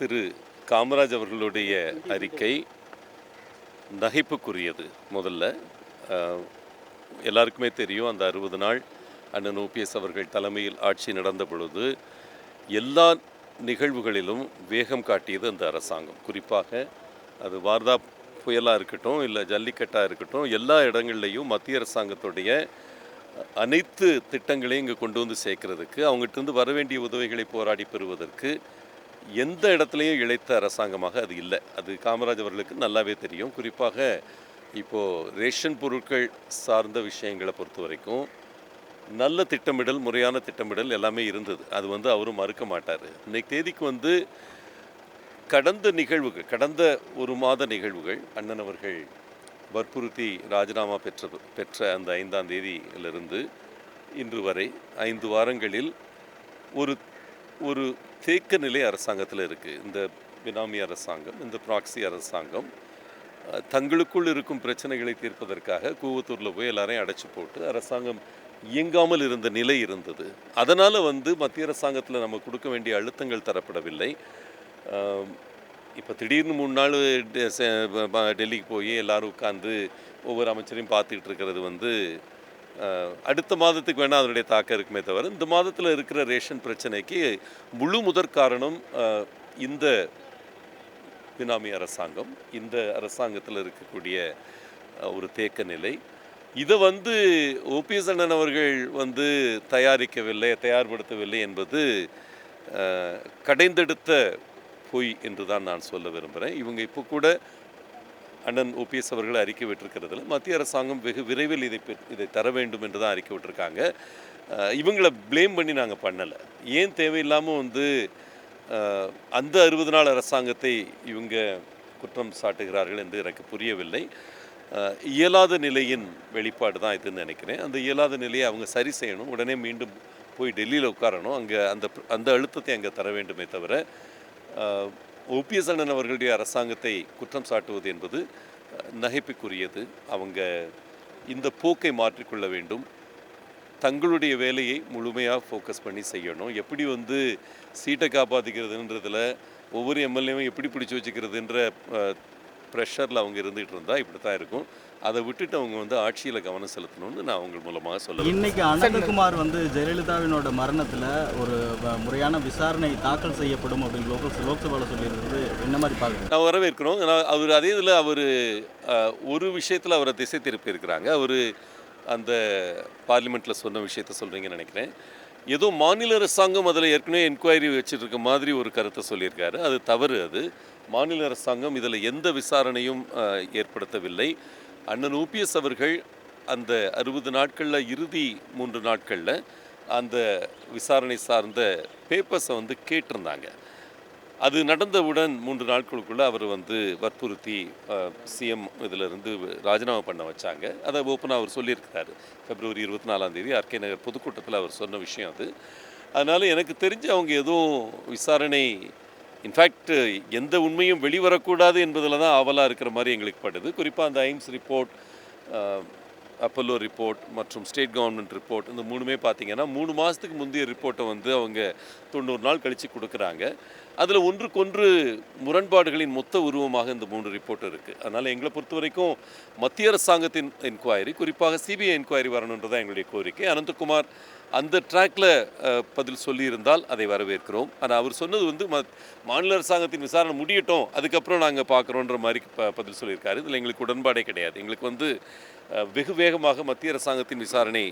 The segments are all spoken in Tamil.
திரு காமராஜ் அவர்களுடைய அறிக்கை நகைப்புக்குரியது. முதல்ல எல்லாருக்குமே தெரியும் அந்த அறுபது நாள் அண்ணன் ஓபிஎஸ் அவர்கள் தலைமையில் ஆட்சி நடந்த பொழுது எல்லா நிகழ்வுகளிலும் வேகம் காட்டியது அந்த அரசாங்கம். குறிப்பாக அது வார்தா புயலாக இருக்கட்டும் இல்லை ஜல்லிக்கட்டாக இருக்கட்டும் எல்லா இடங்கள்லையும் மத்திய அரசாங்கத்துடைய அனைத்து திட்டங்களையும் இங்கே கொண்டு வந்து சேர்க்கறதுக்கு அவங்ககிட்டருந்து வர வேண்டிய உதவிகளை போராடி பெறுவதற்கு எந்த இடத்துலையும் இழைத்த அரசாங்கமாக அது இல்லை. அது காமராஜ் அவர்களுக்கு நல்லாவே தெரியும். குறிப்பாக இப்போது ரேஷன் பொருட்கள் சார்ந்த விஷயங்களை பொறுத்த வரைக்கும் நல்ல திட்டமிடல் முறையான திட்டமிடல் எல்லாமே இருந்தது. அது வந்து அவரும் மறுக்க மாட்டார். இன்னைக்கு தேதிக்கு வந்து கடந்த நிகழ்வுகள் கடந்த ஒரு மாத நிகழ்வுகள் அண்ணன் அவர்கள் வற்புறுத்தி ராஜினாமா பெற்ற பெற்ற அந்த ஐந்தாம் தேதியிலிருந்து இன்று வரை ஐந்து வாரங்களில் ஒரு ஒரு தேக்க நிலை அரசாங்கத்தில் இருக்குது இந்த பினாமி அரசாங்கம் இந்த ப்ராக்சி அரசாங்கம் தங்களுக்குள் இருக்கும் பிரச்சனைகளை தீர்ப்பதற்காக கூவத்தூரில் போய் எல்லாரையும் அடைச்சி போட்டு அரசாங்கம் இயங்காமல் இருந்த நிலை இருந்தது. அதனால் வந்து மத்திய அரசாங்கத்தில் நம்ம கொடுக்க வேண்டிய அழுத்தங்கள் தரப்படவில்லை. இப்போ திடீர்னு மூணு நாள் டெ- டெல்லிக்கு போய் எல்லோரும் உட்காந்து ஒவ்வொரு அமைச்சரையும் பார்த்துக்கிட்டு இருக்கிறது வந்து அடுத்த மாதத்துக்கு வேணால் அதனுடைய தாக்கம் இருக்குமே தவிர இந்த மாதத்தில் இருக்கிற ரேஷன் பிரச்சனைக்கு முழு முதற் காரணம் இந்த பினாமி அரசாங்கம் இந்த அரசாங்கத்தில் இருக்கக்கூடிய ஒரு தேக்க நிலை. இதை வந்து ஓபிஎஸ் அண்ணன் அவர்கள் வந்து தயாரிக்கவில்லை தயார்படுத்தவில்லை என்பது கடைந்தெடுத்த பொய் என்று தான் நான் சொல்ல விரும்புகிறேன் இவங்க இப்போ கூட அண்ணன் ஓபிஎஸ் அவர்கள் அறிக்கை விட்டிருக்கிறதுல. மத்திய அரசாங்கம் வெகு விரைவில் இதை இதை தர வேண்டும் என்று தான் அறிக்கை விட்டிருக்காங்க. இவங்களை ப்ளேம் பண்ணி நாங்கள் பண்ணலை. ஏன் தேவையில்லாமல் வந்து அந்த அறுபது நாள் அரசாங்கத்தை இவங்க குற்றம் சாட்டுகிறார்கள் என்று எனக்கு புரியவில்லை. இயலாத நிலையின் வெளிப்பாடு தான் இதுன்னு நினைக்கிறேன். அந்த இயலாத நிலையை அவங்க சரி செய்யணும். உடனே மீண்டும் போய் டெல்லியில் உட்காரணும். அங்கே அந்த அந்த அழுத்தத்தை அங்கே தர வேண்டுமே தவிர ஓபிஎஸ் அண்ணன் அவர்களுடைய அரசாங்கத்தை குற்றம் சாட்டுவது என்பது நகைப்புக்குரியது. அவங்க இந்த போக்கை மாற்றிக்கொள்ள வேண்டும். தங்களுடைய வேலையை முழுமையாக ஃபோக்கஸ் பண்ணி செய்யணும். எப்படி வந்து சீட்டை காப்பாற்றிக்கிறதுன்றதுல ஒவ்வொரு எம்எல்ஏவும் எப்படி பிடிச்சி வச்சுக்கிறதுன்ற ப்ரெஷரில் அவங்க இருந்துகிட்டு இருந்தால் இப்படி தான் இருக்கும். அதை விட்டுட்டு அவங்க வந்து ஆட்சியில் கவனம் செலுத்தணும்னு நான் அவங்க மூலமாக சொல்ல இன்னைக்கு அனந்தகுமார் வந்து ஜெயலலிதாவினோட மரணத்தில் ஒரு முறையான விசாரணை தாக்கல் செய்யப்படும் அப்படின்னு லோக்கல் லோக்சபாவில் சொல்லியிருந்தது என்ன மாதிரி பார்க்குறேன் நான் வரவேற்கிறோம். நான் அவர் அதே இதில் அவர் ஒரு விஷயத்தில் அவரை திசை திருப்பி இருக்கிறாங்க அவர் அந்த பார்லிமெண்ட்டில் சொன்ன விஷயத்த சொல்கிறீங்கன்னு நினைக்கிறேன். ஏதோ மாநில அரசாங்கம் அதில் ஏற்கனவே என்கொயரி வச்சுட்டு இருக்க மாதிரி ஒரு கருத்தை சொல்லியிருக்காரு. அது தவறு அது. மாநில அரசாங்கம் இதில் எந்த விசாரணையும் ஏற்படுத்தவில்லை. அண்ணன் ஓபிஎஸ் அவர்கள் அந்த அறுபது நாட்களில் இறுதி மூன்று நாட்களில் அந்த விசாரணை சார்ந்த பேப்பர்ஸை வந்து கேட்டிருந்தாங்க. அது நடந்தவுடன் மூன்று நாட்களுக்குள்ளே அவர் வந்து வற்புறுத்தி சிஎம் இதிலிருந்து ராஜினாமா பண்ண வச்சாங்க. அதை ஓப்பனாக அவர் சொல்லியிருக்கிறாரு. பிப்ரவரி இருபத்தி நாலாம் தேதி ஆர்கே நகர் பொதுக்கூட்டத்தில் அவர் சொன்ன விஷயம் அது. அதனால் எனக்கு தெரிஞ்சு அவங்க எதுவும் விசாரணை இன்ஃபேக்ட் எந்த உண்மையும் வெளிவரக்கூடாது என்பதில் தான் ஆவலாக இருக்கிற மாதிரி எங்களுக்கு படுது. குறிப்பாக அந்த ஐம்ஸ் ரிப்போர்ட் அப்பல்லோ ரிப்போர்ட் மற்றும் ஸ்டேட் கவர்மெண்ட் ரிப்போர்ட் இந்த மூணுமே பார்த்தீங்கன்னா மூணு மாதத்துக்கு முந்தைய ரிப்போர்ட்டை வந்து அவங்க தொண்ணூறு நாள் கழித்து கொடுக்குறாங்க. அதில் ஒன்றுக்கொன்று முரண்பாடுகளின் மொத்த உருவமாக இந்த மூணு ரிப்போர்ட் இருக்குது அதனால் எங்களை பொறுத்த வரைக்கும் மத்திய அரசாங்கத்தின் என்கொயரி குறிப்பாக சிபிஐ என்கொயரி வரணுன்றதான் எங்களுடைய கோரிக்கை. அனந்தகுமார் அந்த ட்ராக்ல பதில் சொல்லியிருந்தால் அதை வரவேற்கிறோம். ஆனால் அவர் சொன்னது வந்து மாநில அரசாங்கத்தின் விசாரணை முடியட்டும் அதுக்கப்புறம் நாங்கள் பார்க்குறோன்ற மாதிரி ப பதில் சொல்லியிருக்காரு. இதில் எங்களுக்கு உடன்பாடே கிடையாது. எங்களுக்கு வந்து வெகு வேகமாக மத்திய அரசாங்கத்தின் விசாரணை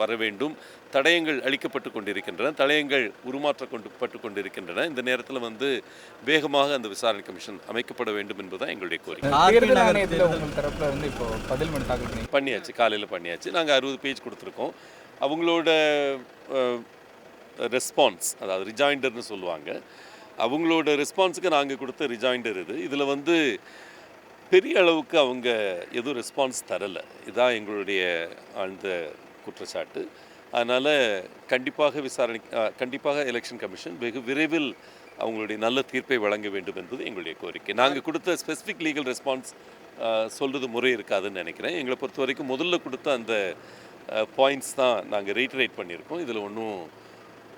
வர வேண்டும். தடயங்கள் அளிக்கப்பட்டு கொண்டிருக்கின்றன. தடயங்கள் உருமாற்ற கொண்டு பட்டு கொண்டிருக்கின்றன. இந்த நேரத்தில் வந்து வேகமாக அந்த விசாரணை கமிஷன் அமைக்கப்பட வேண்டும் என்பதுதான் எங்களுடைய கோரிக்கை. பண்ணியாச்சு. காலையில் பண்ணியாச்சு. நாங்கள் அறுபது பேஜ் கொடுத்துருக்கோம். அவங்களோட ரெஸ்பான்ஸ் அதாவது ரிஜாயிண்டர்னு சொல்லுவாங்க. அவங்களோட ரெஸ்பான்ஸுக்கு நாங்கள் கொடுத்த ரிஜாயிண்டர் இது. இதில் வந்து பெரிய அளவுக்கு அவங்க எதுவும் ரெஸ்பான்ஸ் தரலை. இதுதான் எங்களுடைய ஆழ்ந்த குற்றச்சாட்டு. அதனால் கண்டிப்பாக விசாரணை கண்டிப்பாக எலெக்ஷன் கமிஷன் வெகு விரைவில் அவங்களுடைய நல்ல தீர்ப்பை வழங்க வேண்டும் என்பது எங்களுடைய கோரிக்கை. நாங்கள் கொடுத்த ஸ்பெசிஃபிக் லீகல் ரெஸ்பான்ஸ் சொல்கிறது முறை இருக்காதுன்னு நினைக்கிறேன். எங்களை பொறுத்த வரைக்கும் முதல்ல கொடுத்த அந்த பாயிண்ட்ஸ் தான் நாங்கள் ரீட்டரேட் பண்ணியிருக்கோம். இதில் ஒன்றும்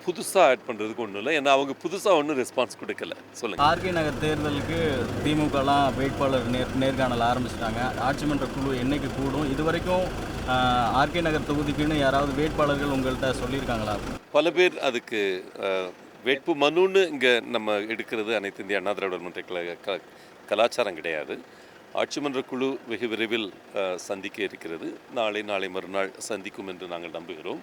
புதுசாக ஆட் பண்ணுறதுக்கு ஒன்றும் இல்லை. ஏன்னா அவங்க புதுசாக ஒன்றும் ரெஸ்பான்ஸ் கொடுக்கல. சொல்லுங்கள் ஆர்கே நகர் தேர்தலுக்கு திமுகலாம் வேட்பாளர் நேர் நேர்காணல் ஆரம்பிச்சிட்டாங்க. ஆட்சி மன்ற குழு என்னைக்கு கூடும்? இது வரைக்கும் ஆர்கே நகர் தொகுதிக்குன்னு யாராவது வேட்பாளர்கள் உங்கள்கிட்ட சொல்லியிருக்காங்களா? பல பேர் அதுக்கு வேட்பு மனுன்னு இங்கே நம்ம எடுக்கிறது அனைத்து இந்திய அண்ணா திராவிடர் முன்னேற்ற கழக கலாச்சாரம் கிடையாது. ஆட்சிமன்ற குழு வெகு விரைவில் சந்திக்க இருக்கிறது. நாளை நாளை மறுநாள் சந்திக்கும் என்று நாங்கள் நம்புகிறோம்.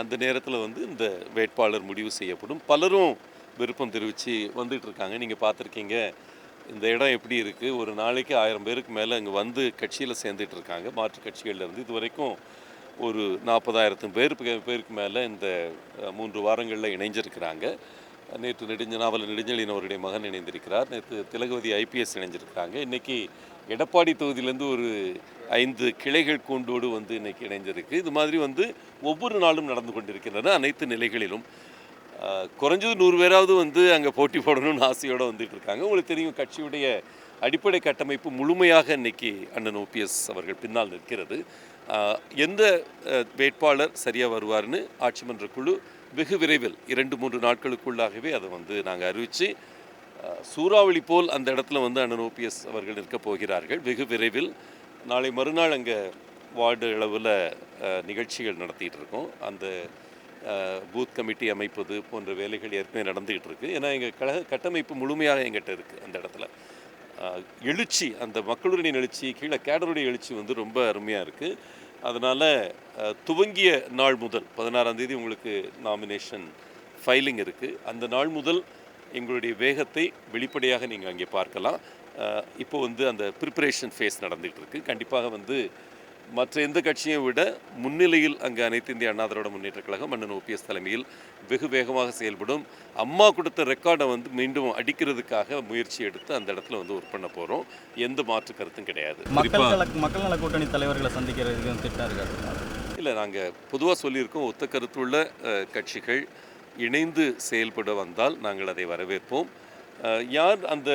அந்த நேரத்தில் வந்து இந்த வேட்பாளர் முடிவு செய்யப்படும். பலரும் விருப்பம் தெரிவித்து வந்துட்டு இருக்காங்க. நீங்கள் பார்த்துருக்கீங்க இந்த இடம் எப்படி இருக்குது ஒரு நாளைக்கு ஆயிரம் பேருக்கு மேலே இங்கே வந்து கட்சியில் சேர்ந்துட்டு இருக்காங்க. மாற்று கட்சிகள்லேருந்து இது வரைக்கும் ஒரு நாற்பதாயிரத்து பேர் பேருக்கு மேலே இந்த மூன்று வாரங்களில் இணைஞ்சிருக்கிறாங்க. நேற்று நெடுஞ்சநாவல் நெடுஞ்செழியன் அவருடைய மகன் இணைந்திருக்கிறார். நேற்று திலகவதி ஐபிஎஸ் இணைஞ்சிருக்கிறாங்க. இன்னைக்கு எடப்பாடி தொகுதியிலேருந்து ஒரு ஐந்து கிளைகள் கூண்டோடு வந்து இன்னைக்கு இணைஞ்சிருக்கு. இது மாதிரி வந்து ஒவ்வொரு நாளும் நடந்து கொண்டிருக்கின்றன அனைத்து நிலைகளிலும். குறைஞ்சது நூறு பேராவது வந்து அங்கே போட்டி போடணும்னு ஆசையோடு வந்துட்டு இருக்காங்க உங்களுக்கு தெரியும் கட்சியுடைய அடிப்படை கட்டமைப்பு முழுமையாக இன்னைக்கு அண்ணன் ஓபிஎஸ் அவர்கள் பின்னால் நிற்கிறது. எந்த வேட்பாளர் சரியாக வருவார்னு ஆட்சி மன்ற குழு வெகு விரைவில் இரண்டு மூன்று நாட்களுக்குள்ளாகவே அதை வந்து நாங்கள் அறிவித்து சூறாவளி போல் அந்த இடத்துல வந்து அண்ணன் ஓபிஎஸ் அவர்கள் நிற்க போகிறார்கள். வெகு விரைவில் நாளை மறுநாள் அங்கே வார்டு அளவில் நிகழ்ச்சிகள் நடத்திட்டு இருக்கோம். அந்த பூத் கமிட்டி அமைப்பது போன்ற வேலைகள் ஏற்கனவே நடந்துக்கிட்டு இருக்குது ஏன்னா எங்கள் கழக கட்டமைப்பு முழுமையாக எங்கிட்ட இருக்குது அந்த இடத்துல. எழுச்சி அந்த மக்களுடைய எழுச்சி கீழே கேடருடைய எழுச்சி வந்து ரொம்ப அருமையாக இருக்குது அதனால் துவங்கிய நாள் முதல் பதினாறாம் தேதி உங்களுக்கு நாமினேஷன் ஃபைலிங் இருக்குது அந்த நாள் முதல் எங்களுடைய வேகத்தை வெளிப்படையாக நீங்கள் அங்கே பார்க்கலாம். இப்போ வந்து அந்த ப்ரிப்பரேஷன் ஃபேஸ் நடந்துகிட்டு இருக்கு. கண்டிப்பாக வந்து மற்ற எந்த கட்சியை விட முன்னிலையில் அங்கே அனைத்து இந்திய அண்ணா திராவிட முன்னேற்ற கழகம் அண்ணன் ஓபிஎஸ் தலைமையில் வெகு வேகமாக செயல்படும். அம்மா கொடுத்த ரெக்கார்டை வந்து மீண்டும் அடிக்கிறதுக்காக முயற்சி எடுத்து அந்த இடத்துல வந்து ஒர்க் பண்ண போகிறோம் எந்த மாற்று கருத்தும் கிடையாது. மக்கள் நல மக்கள் நல கூட்டணி தலைவர்களை சந்திக்கிறதுக்கு திட்டம் இருக்காது இல்லை நாங்கள் பொதுவாக சொல்லியிருக்கோம் ஒத்த கருத்துள்ள கட்சிகள் இணைந்து செயல்பட வந்தால் நாங்கள் அதை வரவேற்போம். யார் அந்த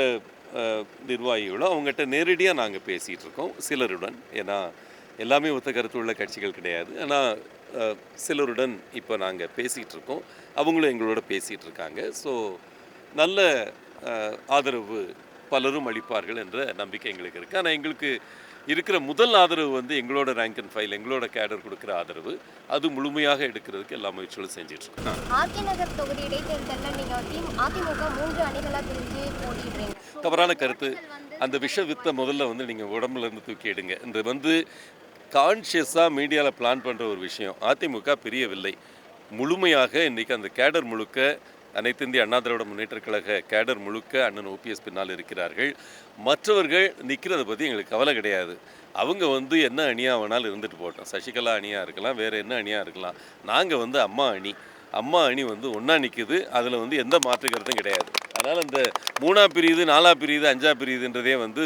நிர்வாகிகளோ அவங்ககிட்ட நேரடியாக நாங்கள் பேசிகிட்டு இருக்கோம் சிலருடன். ஏன்னா எல்லாமே ஒத்த கருத்துள்ள கட்சிகள் கிடையாது. ஆனால் சிலருடன் இப்போ நாங்கள் பேசிகிட்டு இருக்கோம் அவங்களும் எங்களோட பேசிகிட்டு இருக்காங்க ஸோ நல்ல ஆதரவு பலரும் அளிப்பார்கள் என்ற நம்பிக்கை எங்களுக்கு இருக்குது ஆனால் எங்களுக்கு இருக்கிற முதல் ஆதரவு வந்து எங்களோட ரேங்க் அண்ட் ஃபைல் எங்களோட கேடர் கொடுக்குற ஆதரவு. அது முழுமையாக எடுக்கிறதுக்கு எல்லா முயற்சிகளும் செஞ்சுட்டு இருக்கோம் தவறான கருத்து. அந்த விஷ வித்தை முதல்ல வந்து நீங்கள் உடம்புல இருந்து தூக்கி எடுங்க. இந்த வந்து கான்ஷியஸாக மீடியாவில் பிளான் பண்ணுற ஒரு விஷயம். அதிமுக பிரியவில்லை. முழுமையாக இன்றைக்கி அந்த கேடர் முழுக்க அனைத்து இந்திய அண்ணா திராவிட முன்னேற்ற கழக கேடர் முழுக்க அண்ணன் ஓபிஎஸ் பின்னால் இருக்கிறார்கள். மற்றவர்கள் நிற்கிறத பற்றி எங்களுக்கு கவலை கிடையாது. அவங்க வந்து என்ன அணியாக வேணாலும் இருந்துட்டு போட்டோம் சசிகலா அணியாக இருக்கலாம் வேறு என்ன அணியாக இருக்கலாம். நாங்கள் வந்து அம்மா அணி. அம்மா அணி வந்து ஒன்றா நிற்குது அதில் வந்து எந்த மாற்றுக்கிறதும் கிடையாது. அதனால் இந்த மூணா பிரியுது நாலா பிரியுது அஞ்சா பிரியுதுன்றதே வந்து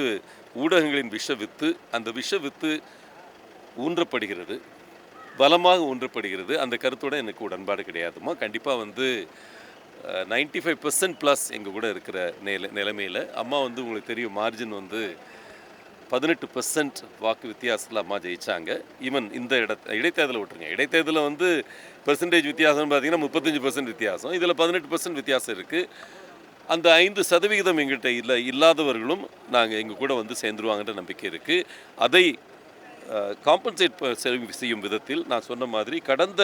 ஊடகங்களின் விஷ வித்து அந்த விஷ வித்து ஊன்றப்படுகிறது. பலமாக ஊன்றப்படுகிறது. அந்த கருத்தோட எனக்கு உடன்பாடு கிடையாதுமா. கண்டிப்பாக வந்து நைன்டி ஃபைவ் பர்சன்ட் ப்ளஸ் எங்கள் கூட இருக்கிற நில நிலைமையில் அம்மா வந்து உங்களுக்கு தெரியும் மார்ஜின் வந்து பதினெட்டு பர்சன்ட் வாக்கு வித்தியாசத்தில் அம்மா ஜெயித்தாங்க ஈவன் இந்த இட இடைத்தேர்தலை விட்டுருங்க. இடைத்தேர்தலில் வந்து பெர்சன்டேஜ் வித்தியாசம்னு பார்த்தீங்கன்னா முப்பத்தஞ்சு பர்சன்ட் வித்தியாசம். இதில் பதினெட்டு பர்சன்ட் வித்தியாசம் இருக்குது அந்த ஐந்து சதவிகிதம் எங்கிட்ட இல்லை இல்லாதவர்களும் நாங்கள் எங்கள் கூட வந்து சேர்ந்துருவாங்கன்ற நம்பிக்கை இருக்குது அதை காம்பன்சேட் செய்யும் விதத்தில் நான் சொன்ன மாதிரி கடந்த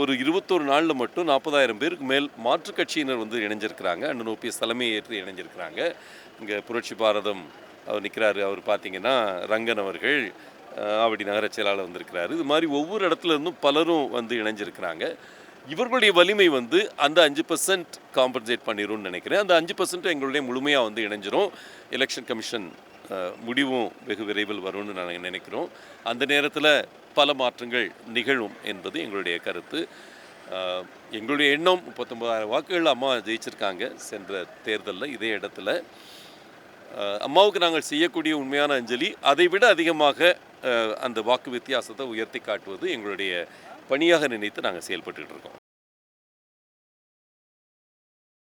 ஒரு இருபத்தொரு நாளில் மட்டும் நாற்பதாயிரம் பேருக்கு மேல் மாற்றுக் கட்சியினர் வந்து இணைஞ்சிருக்கிறாங்க. அண்ணன் ஓபிஎஸ் தலைமையை ஏற்று இணைஞ்சிருக்கிறாங்க. இங்கே புரட்சி பாரதம் அவர் நிற்கிறாரு அவர் பார்த்தீங்கன்னா ரங்கன் அவர்கள் ஆவடி நகர செயலாளர் வந்திருக்கிறாரு. இது மாதிரி ஒவ்வொரு இடத்துல இருந்தும் பலரும் வந்து இணைஞ்சிருக்கிறாங்க. இவர்களுடைய வலிமை வந்து அந்த அஞ்சு பர்சன்ட் காம்பன்சேட் பண்ணிடும்னு நினைக்கிறேன். அந்த அஞ்சு பர்சன்ட் எங்களுடைய முழுமையாக வந்து இணைஞ்சிரும். எலெக்ஷன் கமிஷன் முடிவும் வெகு விரைவில் வரும்னு நாங்கள் நினைக்கிறோம். அந்த நேரத்தில் பல மாற்றங்கள் நிகழும் என்பது எங்களுடைய கருத்து. எங்களுடைய எண்ணம் முப்பத்தொம்பதாயிரம் வாக்குகள் அம்மா ஜெயிச்சிருக்காங்க சென்ற தேர்தலில் இதே இடத்துல. அம்மாவுக்கு நாங்கள் செய்யக்கூடிய உண்மையான அஞ்சலி அதை விட அதிகமாக அந்த வாக்கு வித்தியாசத்தை உயர்த்தி காட்டுவது எங்களுடைய பணியாக நினைத்து நாங்கள் செயல்பட்டுக்கிட்டு இருக்கோம்.